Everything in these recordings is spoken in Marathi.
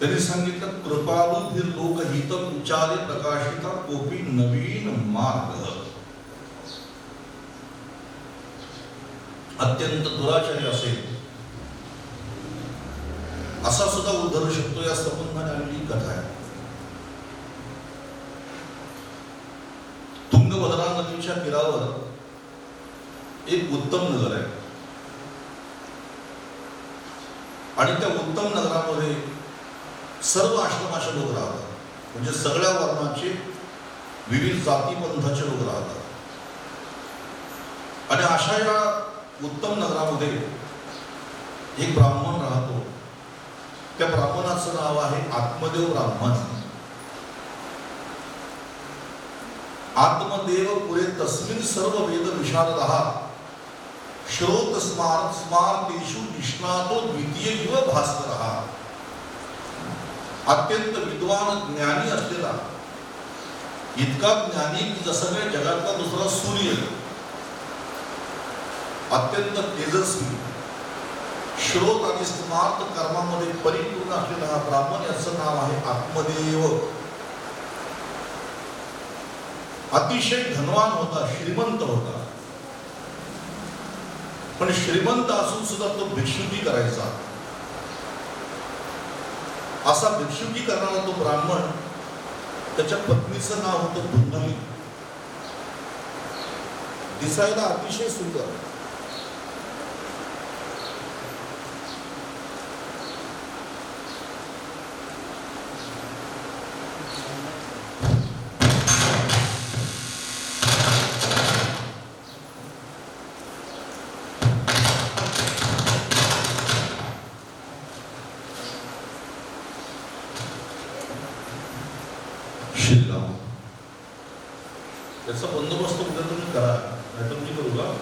त्यांनी सांगितलं कृपालू फिर लोकहित उच्चारे प्रकाशिता कोपी नवीन मार्ग. अत्यंत दुराचारी असेल. असा सुद्धा उद्धरू शकतो या संबंधाने आलेली कथा आहे. तुंगभद्रा नदीच्या तीरावर एक उत्तम नगर आहे. आणि त्या उत्तम नगरामध्ये सर्व आश्रमाचे लोक राहतात. म्हणजे सगळ्या वर्णाचे विविध जातीपंथाचे लोक राहतात. आणि अशा या उत्तम नगरामध्ये एक ब्राह्मण राहतो. त्या ब्राह्मणाचं नाव आहे आत्मदेव ब्राह्मण. आत्मदेव पुरे तस्मिन सर्व वेद विशारद श्रोत स्मार स्मार्तेषु निष्णातो द्वितीय युव भास्कर। अत्यंत विद्वान ज्ञानी असलेला। इतका ज्ञानी की जसं काही जगातला दुसरा सूर्य। अत्यंत तेजस्वी। श्रोत आणि स्मार्त कर्मामध्ये परिपूर्ण असलेला हा ब्राह्मण याचं नाव आहे आत्मदेव। अतिशय धनवान होता श्रीमंत होता. पण श्रीमंत असून सुद्धा तो भिक्षुकी करायचा. असा भिक्षुकी करणारा तो ब्राह्मण त्याच्या पत्नीचं नाव होतं पुन्नमी दिसायला अतिशय सुंदर. शिल्लक त्याचा बंदोबस्त उद्या तुम्ही करा नाहीतर मी करू का?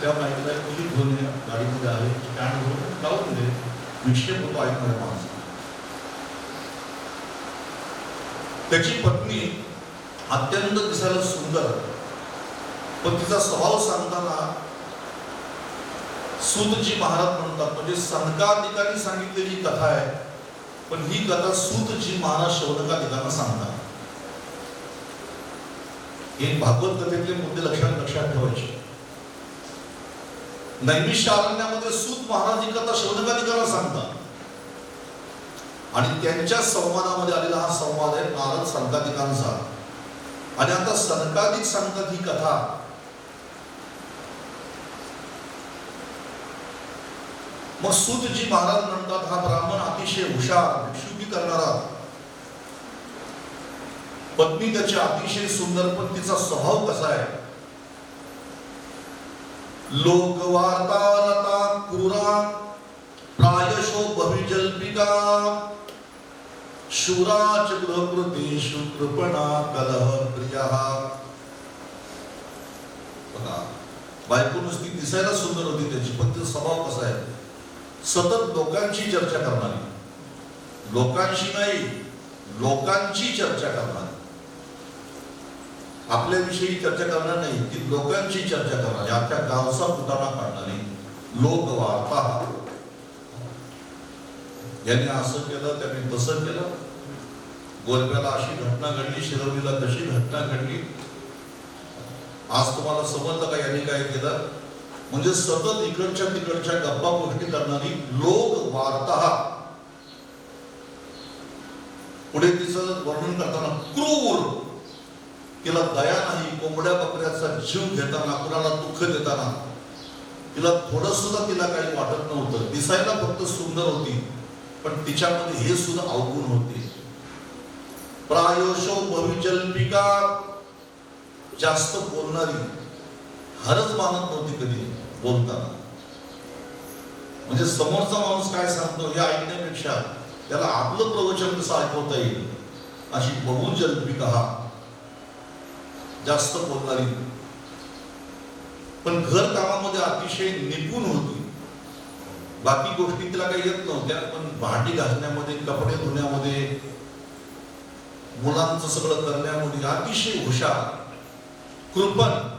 त्या माहितीला कुठली घेऊन या गाडीमध्ये आहे स्टँड घेऊन लावून दे. विक्षेप होतो ऐकणाऱ्या माणसं. त्याची पत्नी अत्यंत दिसायला सुंदर. पण तिचा स्वभाव सांगताना सूतजी महाराज म्हणतात म्हणजे संकाधिकांनी सांगितलेली कथा आहे पण ही कथा सूतजी महाराज शौनकाधिकांना सांगतात. हे भागवत कथेतले मुद्दे लक्षात लक्षात ठेवायचे. नैमिष अरण्यामध्ये सूत महाराज ही कथा शौनकाधिकांना सांगतात. आणि त्यांच्या संवादामध्ये आलेला हा संवाद आहे नारद संकाधिकांचा आणि आता संकाधिक सांगतात ही कथा मग सूतजी महाराज म्हणतात हा ब्राह्मण अतिशय हुशार भिक्षुकी करणारा. पत्नी त्याची अतिशय सुंदर पण तिचा स्वभाव कसा आहे? लोकवार्तारता क्रूरा प्रायशो बहिजल्पिका शूराच गृहकृतेषु कृपणा कलह प्रिया। बघा बायको नुसती दिसायला सुंदर होती त्याची पण तिचा स्वभाव कसा आहे? सतत लोकांची चर्चा करणारी. लोकांशी नाही लोकांची चर्चा करणारी. आपल्याविषयी चर्चा करणार नाही ती लोकांची चर्चा करणारी. आपल्या गावचा कुटाणा काढणारी लोकवार्ता यांनी असं केलं त्यांनी तसं केलं. गोरब्याला अशी घटना घडली शिरवलीला तशी घटना घडली. आज तुम्हाला समजलं का यांनी काय केलं? म्हणजे सतत इकडच्या तिकडच्या गप्पा गोष्टी करणारी लोक वार्ता पुढे तिचं वर्णन करताना क्रूर तिला दया नाही कोंबड्या बकऱ्याचा जीव घेताना कुणाला दुःख देताना. तिला थोडं सुद्धा तिला काही वाटत नव्हतं. दिसायला फक्त सुंदर होती पण तिच्यामध्ये हे सुद्धा अवगुण होते. प्रायोशो भविजल्पिका जास्त बोलणारी हरच मानत नव्हती कधी. बोलताना म्हणजे समोरचा माणूस काय सांगतो? हे ऐकण्यापेक्षा त्याला आपलं प्रवचन कसं ऐकवता येईल? अशी बहुजल्पिका हा जास्त बोलणारी. पण घर कामामध्ये अतिशय निपुण होती. बाकी गोष्टी तिला काही येत नव्हत्या पण भांडी घासण्यामध्ये कपडे धुण्यामध्ये मुलांचं सगळं करण्यामध्ये अतिशय हुशार कृपण.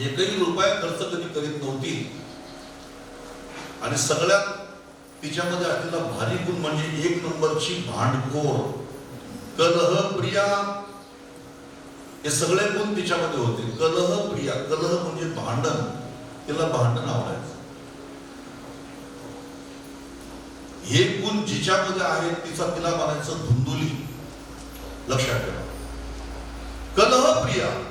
एकही रुपया खर्च कधी करीत नव्हती. आणि सगळ्यात तिच्यामध्ये असलेला भारी गुण म्हणजे एक नंबरची भांडखोर. कलह प्रिया. हे सगळे गुण तिच्यामध्ये होते. कलह प्रिया. कलह म्हणजे भांडण. तिला भांडण आवडायचं. हे गुण जिच्यामध्ये आहे तिचा तिला म्हणायचं धुंदुली. लक्षात ठेवा. कलह प्रिया.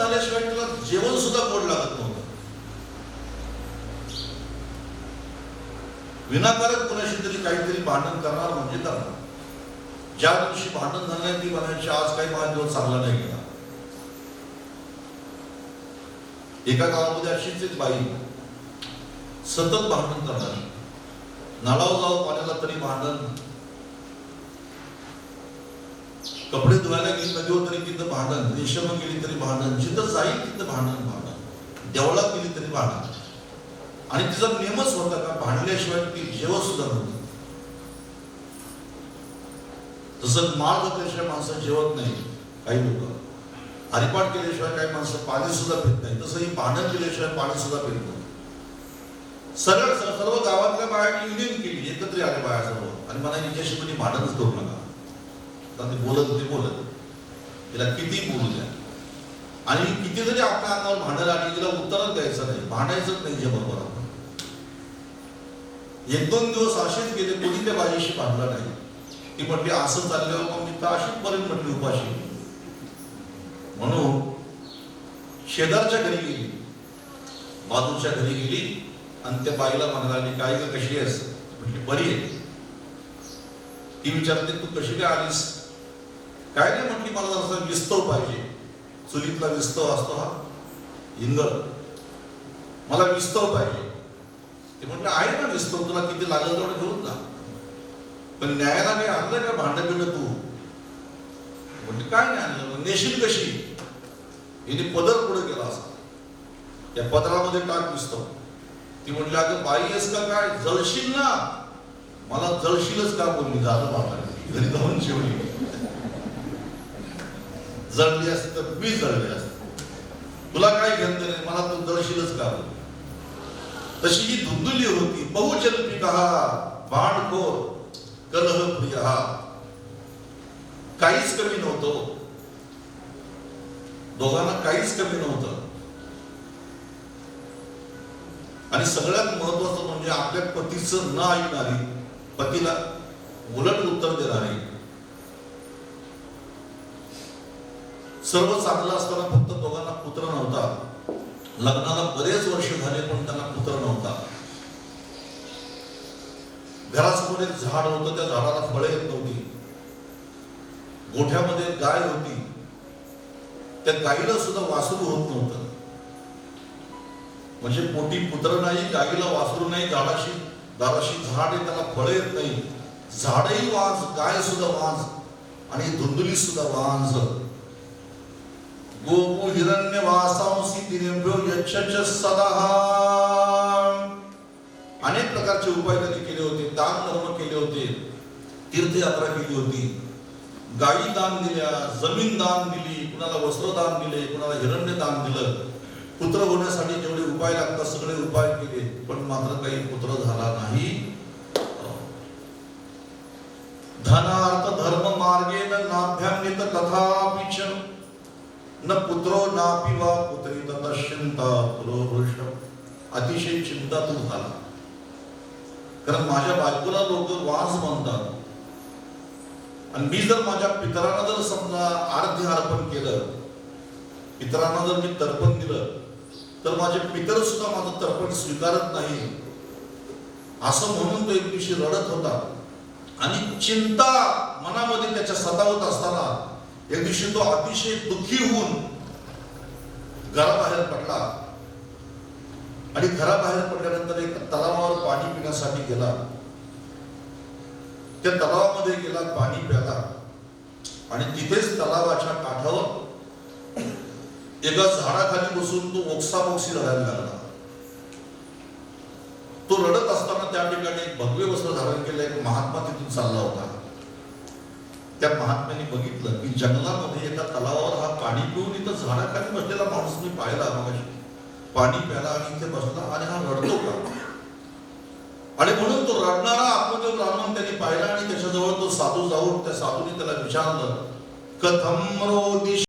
झाल्याशिवाय तुला जेवण सुद्धा गोड लागत नव्हतं. विनाकारक कुणाशी तरी काहीतरी भांडण करणार म्हणजे करणार. ज्या दिवशी भांडण झाले ती म्हणायची आज काही माझा दिवस चांगला नाही गेला एका गावामध्ये अशीच एक बाई सतत भांडण करणार. नाळावर जाऊ पाण्याला तरी भांडण कपडे धुवायला गेली नदीवर तरी तिथं भांडण रेशम गेली तरी भांडण जिथं जाईल तिथं भांडण भांडण. देवळात गेली तरी भांडण. आणि तिचा नियमच होता का? भांडल्याशिवाय ती जेवण सुद्धा नव्हती. तसं माळ घातल्याशिवाय माणसं जेवत नाही काही लोक. हरिपाठ केल्याशिवाय काही माणसं पाणी सुद्धा पित नाही. तसं ही भांडण केल्याशिवाय पाणी सुद्धा पित नाही. सरळ सर्व गावातल्या बाया युनियन केली एकत्र आले बाया सर्व आणि मला हिच्याशी कोणी भांडणच करू नका. आता ते बोलत ते बोलत. तिला किती बोलू द्या. आणि किती जरी आपल्या अंगावर भांडण आणि तिला उत्तरच द्यायचं नाही. भांडायचंच नाही जे बरोबर आपण. एक दोन दिवस असेच गेले कोणी त्या बाईशी भांडला नाही. ती म्हटली असं चालल्यावर मग मी तर अशीच पर्यंत म्हटली उपाशी. म्हणून शेजारच्या घरी गेली. बाजूच्या घरी गेली आणि त्या बाईला म्हणाली काय ग कशी आहेस? म्हटली बरी आहे. ती विचारते तू कशी काय आलीस? काय नाही म्हटली मला जरासा विस्तव पाहिजे. चुलीतला विस्तव असतो हा. इंगळ मला विस्तव पाहिजे. ते म्हटलं आहे ना विस्तव तुला किती लागल तेवढं घेऊन जा. पण न्यायाला काही आणलं का भांडण बिंड तू? म्हणजे काय नाही आणलं नेशील कशी? हिने पदर पुढे केला असा. त्या पदरामध्ये टाक विस्तव. ती म्हटली अगं बाई आहेस का काय? जळशील ना? मला जळशीलच का बोलली? झालं बाबा घरी जाऊन जेवली. जळली असती तर मी जळली असते. तुला काय घेणं नाही मला तू जळशीलच का तशी ही धुंदुली होती बहुजन्मिका बाणखोर कलह प्रिय काहीच कमी नव्हतं. दोघांना काहीच कमी नव्हतं. आणि सगळ्यात महत्वाचं म्हणजे आपल्या पतीचं न ऐकणारी पतीला उलट उत्तर देणारी सर्व चांगलं असताना फक्त दोघांना पुत्र नव्हता. लग्नाला बरेच वर्ष झाले पण त्यांना पुत्र नव्हता. घरासमोर एक झाड होतं त्या झाडाला फळे येत नव्हती. गोठ्यामध्ये गाय होती. त्या गाईला सुद्धा वासरू होत नव्हतं. म्हणजे पोटी पुत्र नाही गाईला वासरू नाही झाडाशी दाराशी झाड आहे त्याला फळे येत नाही. झाडही वाज गाय सुद्धा वाज आणि धुंदुली सुद्धा वाज. गोपू हिरण्य वासांसी तिरंभ्यो सदा अनेक प्रकारचे उपाय त्यांनी केले होते दान धर्म केले होते तीर्थयात्रा केली होती. गाई दान दिल्या जमीन दान दिली कुणाला वस्त्रदान दिले कुणाला हिरण्य दान दिलं. पुत्र होण्यासाठी जेवढे उपाय लागतात सगळे उपाय केले पण मात्र काही पुत्र झाला नाही. धनार्थ धर्म मार्गे नाभ्यान्वित तथापि च. न पुत्रो नापि वा पुत्री ततश्चिंता पुरो अतिशय चिंता तू झाला. कारण माझ्या बायकोला लोक वास म्हणतात. आणि मी जर माझ्या पितरांना जर समजा आर्ध्य अर्पण केलं पितरांना जर मी तर्पण दिलं तर माझे पितर सुद्धा माझं तर्पण स्वीकारत नाही. असं म्हणून तो एक दिवशी रडत होता. आणि चिंता मनामध्ये त्याच्या सतावत असताना एक दिवशी तो अतिशय दुःखी होऊन घराबाहेर पडला. आणि घराबाहेर पडल्यानंतर एक तलावावर पाणी पिण्यासाठी गेला. त्या तलावामध्ये गेला पाणी प्याला. आणि तिथेच तलावाच्या काठावर एका झाडाखाली बसून तो ओक्सापोक्सी रडायला लागला. तो रडत असताना त्या ठिकाणी एक भगवे वस्त्र धारण केलं एक महात्मा तिथून चालला होता. त्या महात्म्याने बघितलं की जंगलामध्ये एका तलावावर हा पाणी पिऊन इथं झाडाखाली बसलेला माणूस मी पाहिला मगाशी. पाणी प्याला आणि इथे बसला आणि हा रडतो का? आणि म्हणून तो रडणारा आत्मदेव ब्राह्मण त्यांनी पाहिला आणि त्याच्याजवळ तो साधू जाऊन त्या साधूने त्याला विचारलं कथम रोदिश